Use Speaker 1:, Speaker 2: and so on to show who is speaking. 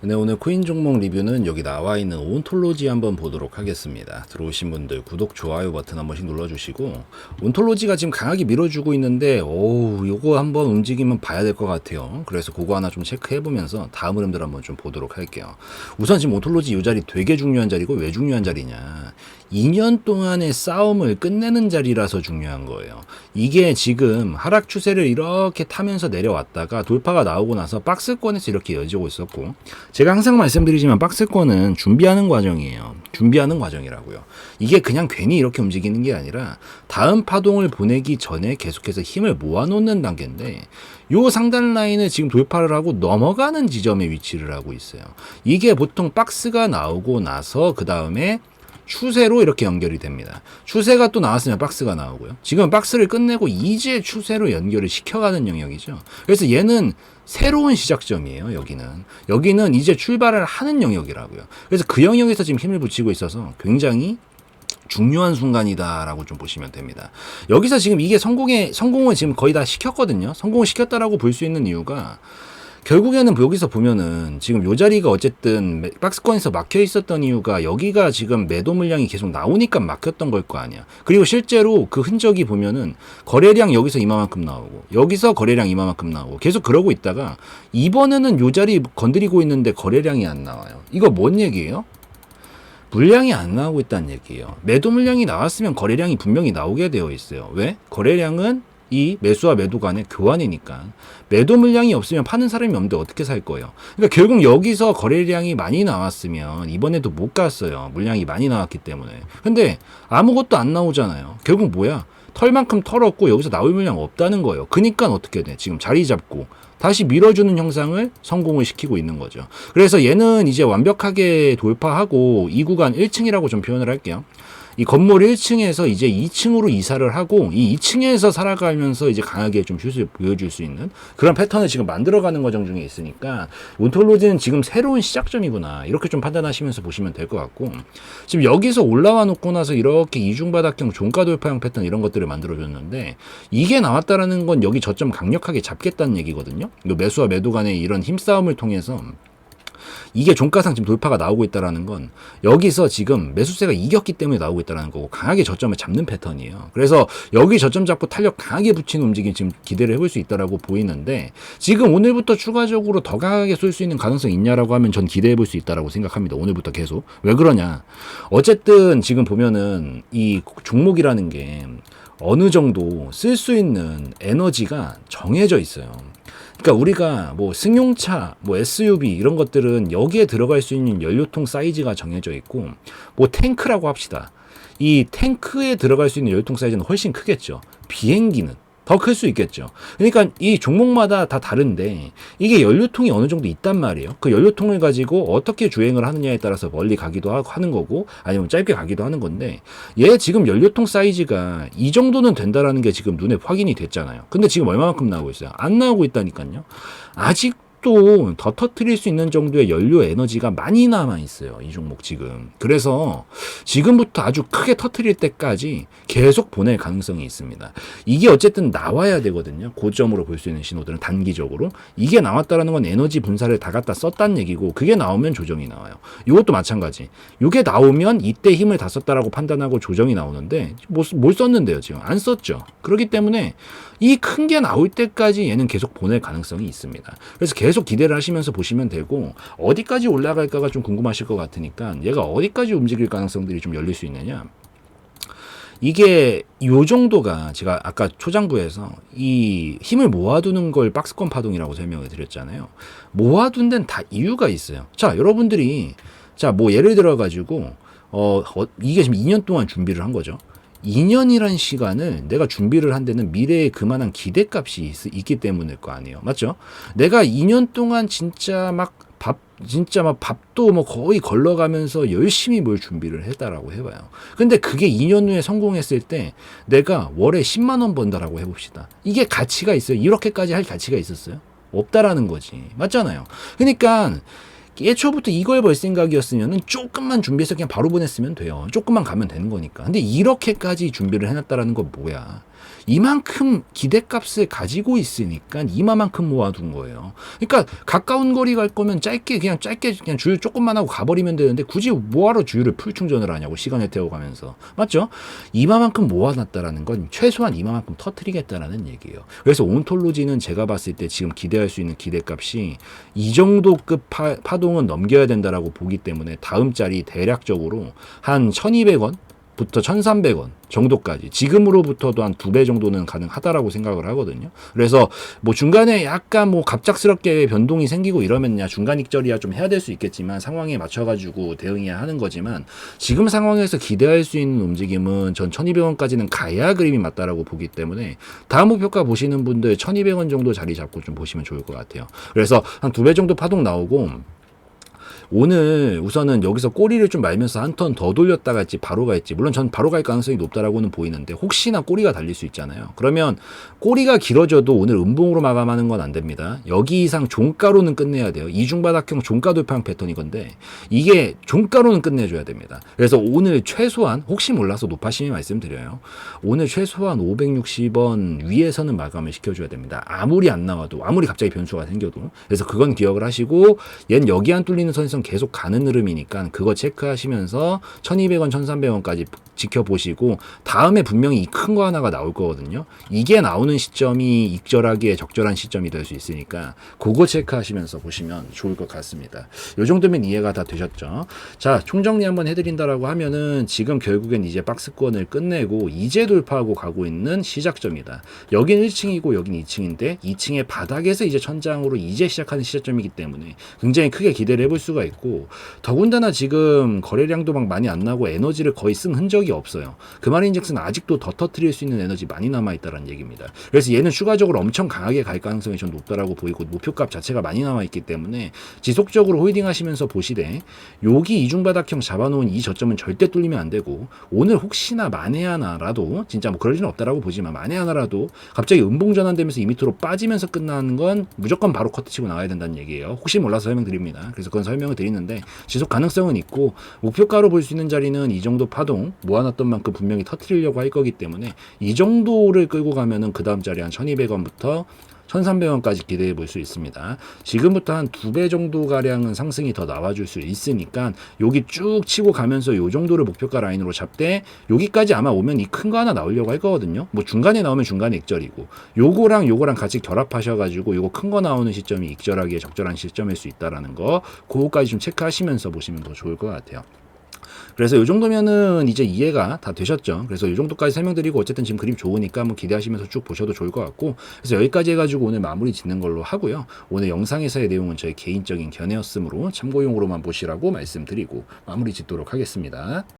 Speaker 1: 네, 오늘 코인 종목 리뷰는 여기 나와 있는 온톨로지 한번 보도록 하겠습니다. 들어오신 분들 구독, 좋아요 버튼 한 번씩 눌러주시고 온톨로지가 지금 강하게 밀어주고 있는데 오, 요거 한번 움직이면 봐야 될 것 같아요. 그래서 그거 하나 좀 체크해보면서 다음 흐름들 한번 좀 보도록 할게요. 우선 지금 온톨로지 이 자리 되게 중요한 자리고 왜 중요한 자리냐. 2년 동안의 싸움을 끝내는 자리라서 중요한 거예요. 이게 지금 하락 추세를 이렇게 타면서 내려왔다가 돌파가 나오고 나서 박스권에서 이렇게 이어지고 있었고 제가 항상 말씀드리지만 박스권은 준비하는 과정이에요. 준비하는 과정이라고요. 이게 그냥 괜히 이렇게 움직이는 게 아니라 다음 파동을 보내기 전에 계속해서 힘을 모아놓는 단계인데 요 상단 라인을 지금 돌파를 하고 넘어가는 지점에 위치를 하고 있어요. 이게 보통 박스가 나오고 나서 그 다음에 추세로 이렇게 연결이 됩니다. 추세가 또 나왔으면 박스가 나오고요. 지금 박스를 끝내고 이제 추세로 연결을 시켜가는 영역이죠. 그래서 얘는 새로운 시작점이에요, 여기는. 여기는 이제 출발을 하는 영역이라고요. 그래서 그 영역에서 지금 힘을 붙이고 있어서 굉장히 중요한 순간이다라고 좀 보시면 됩니다. 여기서 지금 이게 성공에 성공을 지금 거의 다 시켰거든요. 성공을 시켰다라고 볼 수 있는 이유가 결국에는 여기서 보면은 지금 요 자리가 어쨌든 매- 박스권에서 막혀 있었던 이유가 여기가 지금 매도 물량이 계속 나오니까 막혔던 걸 거 아니야. 그리고 실제로 그 흔적이 보면은 거래량 여기서 이만큼 나오고 여기서 거래량 이만큼 나오고 계속 그러고 있다가 이번에는 요 자리 건드리고 있는데 거래량이 안 나와요. 이거 뭔 얘기예요? 물량이 안 나오고 있다는 얘기예요. 매도 물량이 나왔으면 거래량이 분명히 나오게 되어 있어요. 왜? 거래량은 이 매수와 매도 간의 교환이니까 매도 물량이 없으면 파는 사람이 없는데 어떻게 살 거예요? 그러니까 결국 여기서 거래량이 많이 나왔으면 이번에도 못 갔어요. 물량이 많이 나왔기 때문에. 근데 아무것도 안 나오잖아요. 결국 뭐야? 털만큼 털었고 여기서 나올 물량 없다는 거예요. 그니까 어떻게 돼? 지금 자리 잡고 다시 밀어주는 형상을 성공을 시키고 있는 거죠. 그래서 얘는 이제 완벽하게 돌파하고 이 구간 1층이라고 좀 표현을 할게요. 이 건물 1층에서 이제 2층으로 이사를 하고 이 2층에서 살아가면서 이제 강하게 좀 슛을 보여줄 수 있는 그런 패턴을 지금 만들어가는 과정 중에 있으니까 온톨로지는 지금 새로운 시작점이구나 이렇게 좀 판단하시면서 보시면 될 것 같고 지금 여기서 올라와 놓고 나서 이렇게 이중바닥형 종가 돌파형 패턴 이런 것들을 만들어줬는데 이게 나왔다라는 건 여기 저점 강력하게 잡겠다는 얘기거든요. 이 매수와 매도 간의 이런 힘싸움을 통해서 이게 종가상 지금 돌파가 나오고 있다라는 건 여기서 지금 매수세가 이겼기 때문에 나오고 있다라는 거고 강하게 저점을 잡는 패턴이에요. 그래서 여기 저점 잡고 탄력 강하게 붙이는 움직임 지금 기대를 해볼 수 있다라고 보이는데 지금 오늘부터 추가적으로 더 강하게 쏠 수 있는 가능성이 있냐라고 하면 전 기대해 볼 수 있다라고 생각합니다. 오늘부터 계속 왜 그러냐? 어쨌든 지금 보면은 이 종목이라는 게 어느 정도 쓸 수 있는 에너지가 정해져 있어요. 그러니까 우리가 뭐 승용차, 뭐 SUV 이런 것들은 여기에 들어갈 수 있는 연료통 사이즈가 정해져 있고 뭐 탱크라고 합시다. 이 탱크에 들어갈 수 있는 연료통 사이즈는 훨씬 크겠죠. 비행기는 더 클 수 있겠죠. 그러니까 이 종목마다 다 다른데 이게 연료통이 어느 정도 있단 말이에요. 그 연료통을 가지고 어떻게 주행을 하느냐에 따라서 멀리 가기도 하는 거고 아니면 짧게 가기도 하는 건데 얘 지금 연료통 사이즈가 이 정도는 된다라는 게 지금 눈에 확인이 됐잖아요. 근데 지금 얼마만큼 나오고 있어요? 안 나오고 있다니까요. 아직 또더 터트릴 수 있는 정도의 연료 에너지가 많이 남아 있어요. 이 종목 지금. 그래서 지금부터 아주 크게 터트릴 때까지 계속 보낼 가능성이 있습니다. 이게 어쨌든 나와야 되거든요. 고점으로 볼 수 있는 신호들은 단기적으로. 이게 나왔다라는 건 에너지 분사를 다 갖다 썼다는 얘기고 그게 나오면 조정이 나와요. 이것도 마찬가지. 이게 나오면 이때 힘을 다 썼다라고 판단하고 조정이 나오는데 뭐, 뭘 썼는데요, 지금? 안 썼죠. 그렇기 때문에 이 큰 게 나올 때까지 얘는 계속 보낼 가능성이 있습니다. 그래서 계속 기대를 하시면서 보시면 되고 어디까지 올라갈까가 좀 궁금하실 것 같으니까 얘가 어디까지 움직일 가능성들이 좀 열릴 수 있느냐. 이게 요 정도가 제가 아까 초장부에서 이 힘을 모아두는 걸 박스권 파동이라고 설명을 드렸잖아요. 모아둔 데는 다 이유가 있어요. 자, 여러분들이 자, 뭐 예를 들어 가지고 어, 어 이게 지금 2년 동안 준비를 한 거죠. 2년이란 시간을 내가 준비를 한 데는 미래에 그만한 기대값이 있, 있기 때문일 거 아니에요. 맞죠? 내가 2년 동안 진짜 막 밥, 진짜 막 밥도 뭐 거의 걸러가면서 열심히 뭘 준비를 했다라고 해봐요. 근데 그게 2년 후에 성공했을 때 내가 월에 10만원 번다라고 해봅시다. 이게 가치가 있어요. 이렇게까지 할 가치가 있었어요? 없다라는 거지. 맞잖아요. 그러니까 예초부터 이걸 벌 생각이었으면은 조금만 준비해서 그냥 바로 보냈으면 돼요. 조금만 가면 되는 거니까. 근데 이렇게까지 준비를 해놨다라는 건 뭐야? 이만큼 기대값을 가지고 있으니까 이마만큼 모아둔 거예요. 그러니까 가까운 거리 갈 거면 짧게 그냥 짧게 그냥 주유 조금만 하고 가버리면 되는데 굳이 뭐하러 주유를 풀 충전을 하냐고 시간을 태워가면서 맞죠? 이마만큼 모아놨다라는 건 최소한 이마만큼 터트리겠다라는 얘기예요. 그래서 온톨로지는 제가 봤을 때 지금 기대할 수 있는 기대값이 이 정도급 파, 파 동은 넘겨야 된다라고 보기 때문에 다음 자리 대략적으로 한 1,200원 부터 1,300원 정도까지 지금으로부터도 한 두 배 정도는 가능하다라고 생각을 하거든요. 그래서 뭐 중간에 약간 뭐 갑작스럽게 변동이 생기고 이러면야 중간 익절이야 좀 해야 될 수 있겠지만 상황에 맞춰 가지고 대응해야 하는 거지만 지금 상황에서 기대할 수 있는 움직임은 전 1,200원까지는 가야 그림이 맞다라고 보기 때문에 다음 목표가 보시는 분들 1,200원 정도 자리 잡고 좀 보시면 좋을 것 같아요. 그래서 한 두 배 정도 파동 나오고 오늘 우선은 여기서 꼬리를 좀 말면서 한 턴 더 돌렸다가 있지 바로 갈지. 물론 전 바로 갈 가능성이 높다라고는 보이는데 혹시나 꼬리가 달릴 수 있잖아요. 그러면 꼬리가 길어져도 오늘 음봉으로 마감하는 건 안 됩니다. 여기 이상 종가로는 끝내야 돼요. 이중바닥형 종가 돌파형 패턴이 건데 이게 종가로는 끝내줘야 됩니다. 그래서 오늘 최소한 혹시 몰라서 높아심이 말씀드려요. 오늘 최소한 560원 위에서는 마감을 시켜줘야 됩니다. 아무리 안 나와도 아무리 갑자기 변수가 생겨도. 그래서 그건 기억을 하시고 얜 여기 안 뚫리는 선에 선 계속 가는 흐름이니까 그거 체크하시면서 1200원 1300원까지 지켜보시고 다음에 분명히 큰 거 하나가 나올 거거든요. 이게 나오는 시점이 익절하기에 적절한 시점이 될 수 있으니까 그거 체크하시면서 보시면 좋을 것 같습니다. 요 정도면 이해가 다 되셨죠? 자 총정리 한번 해드린다라고 하면은 지금 결국엔 이제 박스권을 끝내고 이제 돌파하고 가고 있는 시작점이다. 여긴 1층이고 여긴 2층인데 2층의 바닥에서 이제 천장으로 이제 시작하는 시작점이기 때문에 굉장히 크게 기대를 해볼 수가 있고 더군다나 지금 거래량도 막 많이 안 나고 에너지를 거의 쓴 흔적이 없어요. 그 말인즉슨 아직도 더 터트릴 수 있는 에너지 많이 남아 있다는 얘기입니다. 그래서 얘는 추가적으로 엄청 강하게 갈 가능성이 좀 높다라고 보이고 목표값 자체가 많이 남아 있기 때문에 지속적으로 홀딩하시면서 보시되 여기 이중 바닥형 잡아놓은 이 저점은 절대 뚫리면 안 되고 오늘 혹시나 만에 하나라도 진짜 뭐 그럴 일은 없다라고 보지만 만에 하나라도 갑자기 음봉 전환되면서 이 밑으로 빠지면서 끝나는 건 무조건 바로 커트 치고 나와야 된다는 얘기예요. 혹시 몰라서 설명드립니다. 그래서 그건 설명을 드리는데 지속 가능성은 있고 목표가로 볼 수 있는 자리는 이 정도 파동 모아놨던 만큼 분명히 터트리려고 할 거기 때문에 이 정도를 끌고 가면은 그 다음 자리 한 1200원부터 1300원까지 기대해 볼 수 있습니다. 지금부터 한 두 배 정도 가량은 상승이 더 나와줄 수 있으니까 여기 쭉 치고 가면서 요 정도를 목표가 라인으로 잡되 여기까지 아마 오면 이 큰 거 하나 나오려고 할 거거든요. 뭐 중간에 나오면 중간에 익절이고 요거랑 요거랑 같이 결합하셔가지고 요거 큰 거 나오는 시점이 익절하기에 적절한 시점일 수 있다라는 거 그거까지 좀 체크하시면서 보시면 더 좋을 것 같아요. 그래서 이 정도면은 이제 이해가 다 되셨죠. 그래서 이 정도까지 설명드리고 어쨌든 지금 그림 좋으니까 한번 기대하시면서 쭉 보셔도 좋을 것 같고 그래서 여기까지 해가지고 오늘 마무리 짓는 걸로 하고요. 오늘 영상에서의 내용은 저희 개인적인 견해였으므로 참고용으로만 보시라고 말씀드리고 마무리 짓도록 하겠습니다.